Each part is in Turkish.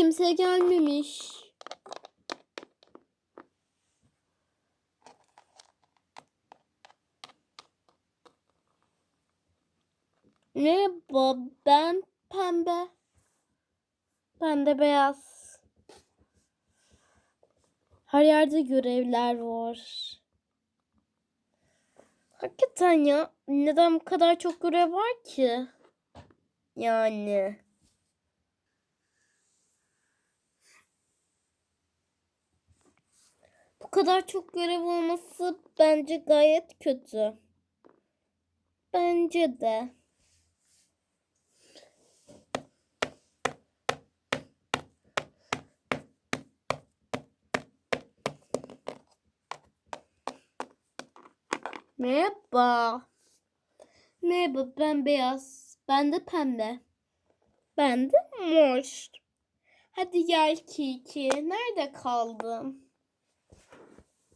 kimse gelmemiş. Merhaba ben pembe. Ben de beyaz. Her yerde görevler var. Hakikaten ya neden bu kadar çok görev var ki? Yani. Bu kadar çok görev olması bence gayet kötü. Bence de. Merhaba. Merhaba ben beyaz. Ben de pembe. Ben de mor. Hadi gel Kiki. Nerede kaldın?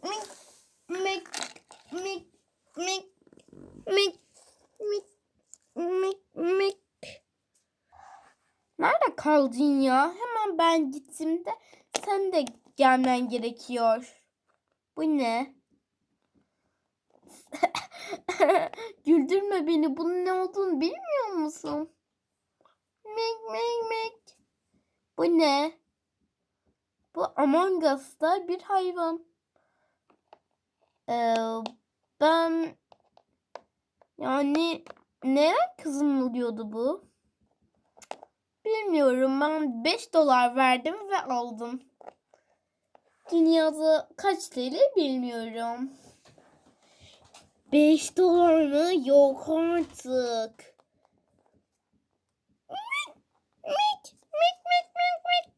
Mik mik mik mik mik mik mik mik. Nerede kaldın ya? Hemen ben gittim de sen de gelmen gerekiyor. Bu ne? Güldürme beni. Bunun ne olduğunu bilmiyor musun? Mek mek mek. Bu ne? Bu Among Us'ta bir hayvan. Ee, ben yani neden kızım bu? Bilmiyorum. Ben 5 dolar verdim ve aldım. Dünyada kaç TL bilmiyorum. 5 dolar mı? Yok artık. Mik, mik, mik, mik, mik, mik.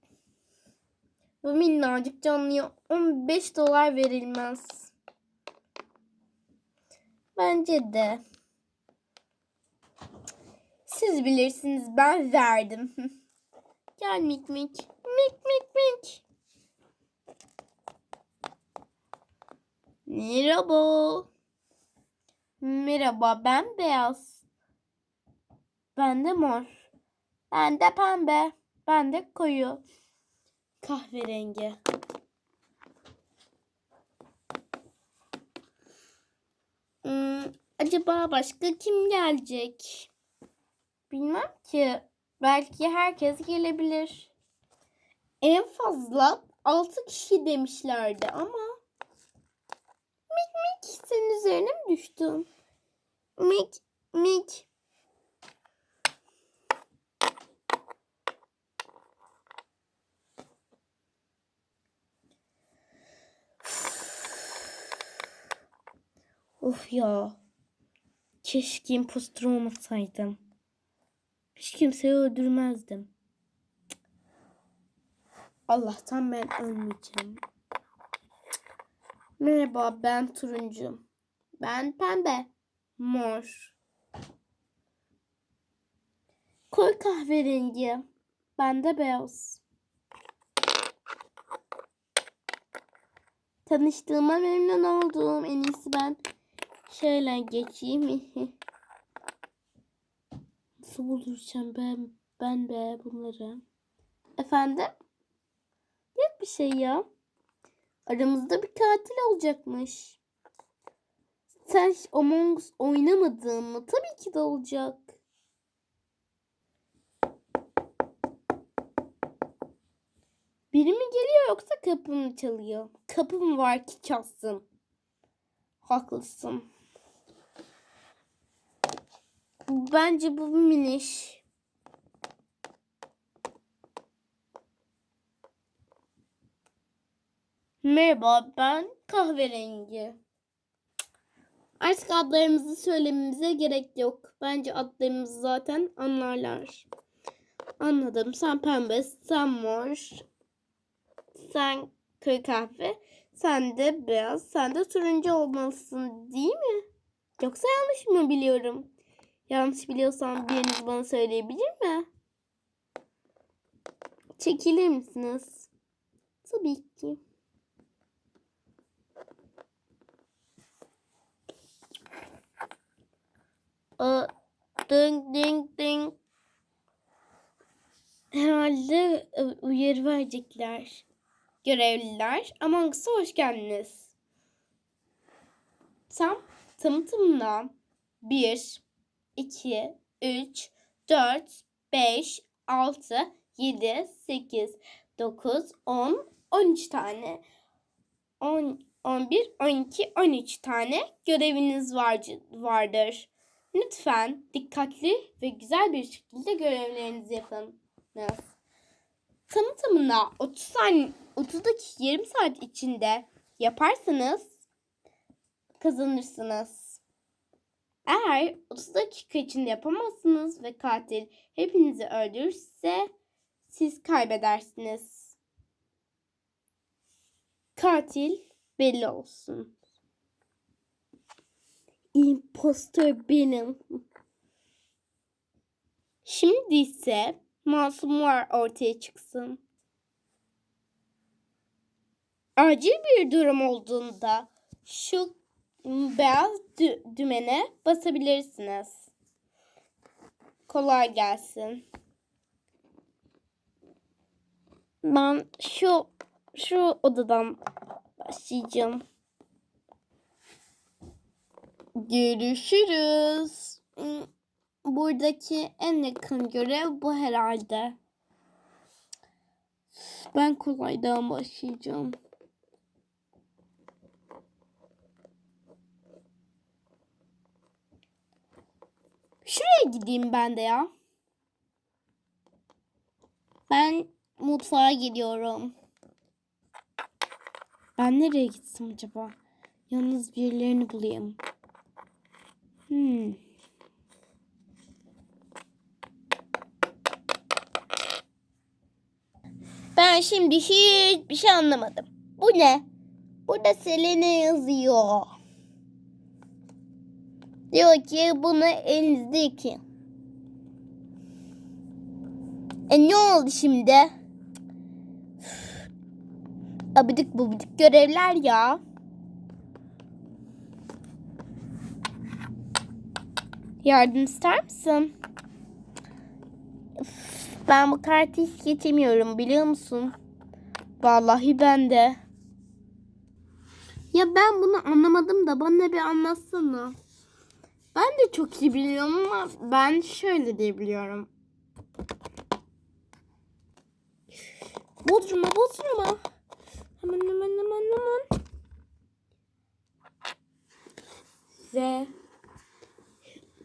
Bu minnacık canlıya 15 dolar verilmez. Bence de. Siz bilirsiniz ben verdim. Gel mik mik. Mik mik mik. Merhaba. Merhaba ben beyaz. Ben de mor. Ben de pembe. Ben de koyu. Kahverengi. Hmm, acaba başka kim gelecek? Bilmem ki. Belki herkes gelebilir. En fazla 6 kişi demişlerdi ama Mik mik senin üzerine mi düştüm? Mik mik. Of ya. Keşke impostor olmasaydım. Hiç kimseyi öldürmezdim. Allah'tan ben ölmeyeceğim. Merhaba ben turuncu. Ben pembe. Mor. Koy kahverengi. Ben de beyaz. Tanıştığıma memnun oldum. En iyisi ben şöyle geçeyim. Nasıl bulacağım ben ben be bunları? Efendim? Yok bir şey ya. Aramızda bir katil olacakmış. Sen hiç Among Us oynamadın mı? Tabii ki de olacak. Biri mi geliyor yoksa kapı mı çalıyor? Kapı mı var ki çalsın? Haklısın. Bence bu miniş. Merhaba ben kahverengi. Artık adlarımızı söylememize gerek yok. Bence adlarımızı zaten anlarlar. Anladım. Sen pembe, sen mor, sen köy kahve, sen de beyaz, sen de turuncu olmalısın değil mi? Yoksa yanlış mı biliyorum? Yanlış biliyorsam biriniz bana söyleyebilir mi? Çekilir misiniz? Tabii ki. O ding ding ding. herhalde e, uyarı verecekler. Görevliler Among Us'a hoş geldiniz. Tam tamına 1, 2, 3, 4, 5, 6, 7, 8, 9, 10, 13 tane. 10, 11, 12, 13 tane göreviniz var, vardır. Lütfen dikkatli ve güzel bir şekilde görevlerinizi yapınız. Tamı tamına 30 saniye 30 dakika yarım saat içinde yaparsanız kazanırsınız. Eğer 30 dakika içinde yapamazsınız ve katil hepinizi öldürürse siz kaybedersiniz. Katil belli olsun. İmpostör benim. Şimdi ise masumlar ortaya çıksın. Acil bir durum olduğunda şu beyaz dü- dümene basabilirsiniz. Kolay gelsin. Ben şu şu odadan başlayacağım. Görüşürüz. Buradaki en yakın görev bu herhalde. Ben kolaydan başlayacağım. Gideyim ben de ya. Ben mutfağa gidiyorum. Ben nereye gitsem acaba? Yalnız birilerini bulayım. Hmm. Ben şimdi hiçbir şey anlamadım. Bu ne? Burada Selene yazıyor. Diyor ki bunu elinizdeki. E ne oldu şimdi? Abidik bubidik görevler ya. Yardım ister misin? Ben bu kartı hiç geçemiyorum biliyor musun? Vallahi ben de. Ya ben bunu anlamadım da bana bir anlatsana. Ben de çok iyi biliyorum ama ben şöyle diye biliyorum. Bodrum'a Bodrum'a. Hemen hemen hemen hemen. Ve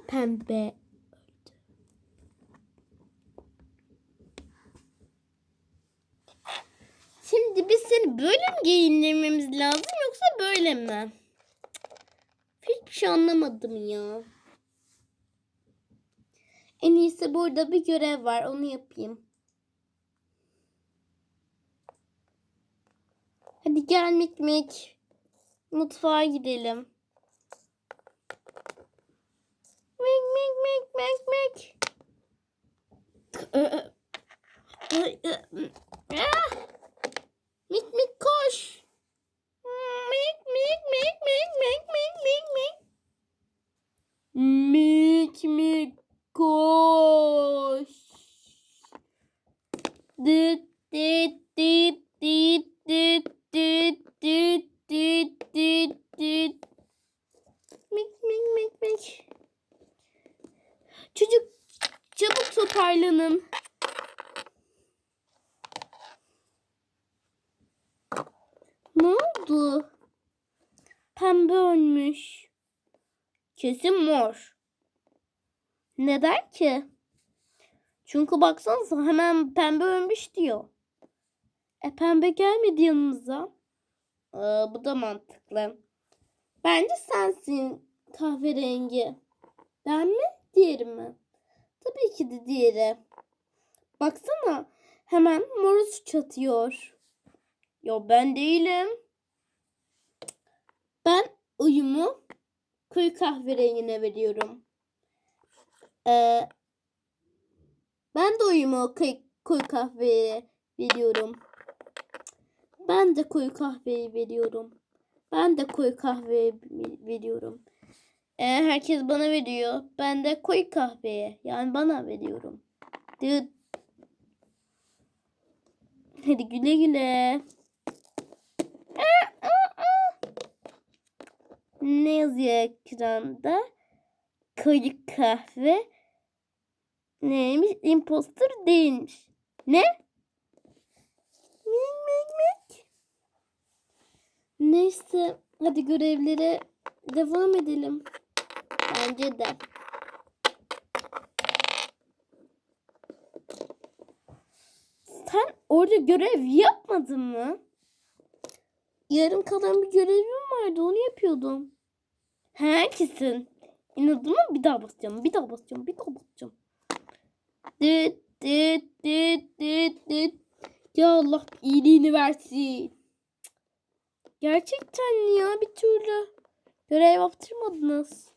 pembe Şimdi biz seni böyle mi giyindirmemiz lazım yoksa böyle mi? Şey anlamadım ya. En iyisi burada bir görev var. Onu yapayım. Hadi gel Mik Mik. Mutfağa gidelim. Mik Mik Mik Mik Mik. Mik Mik koş. Toparlanın. Ne oldu? Pembe ölmüş. Kesin mor. Neden ki? Çünkü baksanıza hemen pembe ölmüş diyor. E pembe gelmedi yanımıza. Aa, bu da mantıklı. Bence sensin kahverengi. Ben mi? Diğeri mi? Tabii ki de diğeri. Baksana hemen moru suç atıyor. Yo ben değilim. Ben uyumu koyu kahverengine veriyorum. Ee, ben de uyumu koyu kahveye veriyorum. Ben de koyu kahveyi veriyorum. Ben de koyu kahveyi veriyorum. Ee, herkes bana veriyor. Ben de koyu kahveye yani bana veriyorum. Dıt. Hadi güle güle. Ne yazıyor ekranda? Koyu kahve neymiş? Imposter değilmiş. Ne? Mik mik mik. Neyse hadi görevlere devam edelim. Bence de. Sen orada görev yapmadın mı? Yarım kalan bir görevim vardı onu yapıyordum. Herkesin. İnadıma bir daha basacağım. Bir daha basacağım. Bir daha basacağım. Dit dit dit dit dit. Ya Allah iyiliğini versin. Gerçekten ya bir türlü görev yaptırmadınız.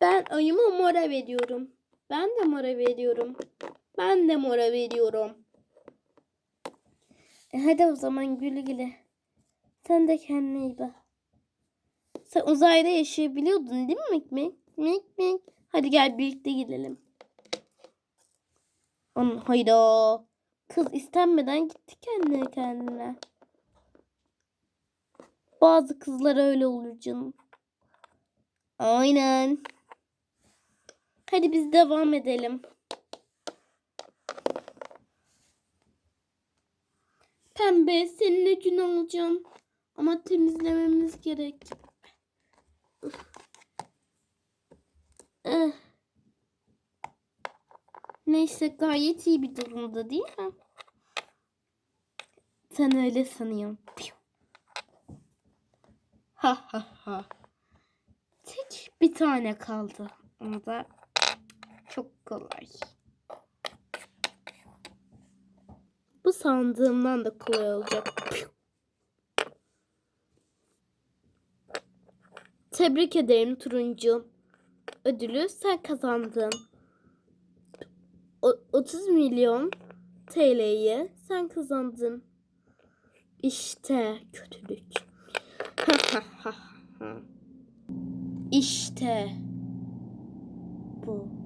Ben ayıma mora veriyorum. Ben de mora veriyorum. Ben de mora veriyorum. E hadi o zaman güle güle. Sen de kendine iyi bak. Sen uzayda yaşayabiliyordun değil mi Mik Mik? Mik. Hadi gel birlikte gidelim. An hayda. Kız istenmeden gitti kendine kendine. Bazı kızlar öyle olur canım. Aynen. Hadi biz devam edelim. Pembe seninle gün alacağım. Ama temizlememiz gerek. Eh. Neyse gayet iyi bir durumda değil mi? Sen öyle sanıyorsun. Ha ha ha. Tek bir tane kaldı. Onu da çok kolay. Bu sandığımdan da kolay olacak. Tebrik ederim turuncu. Ödülü sen kazandın. O- 30 milyon TL'yi sen kazandın. İşte kötülük. işte bu.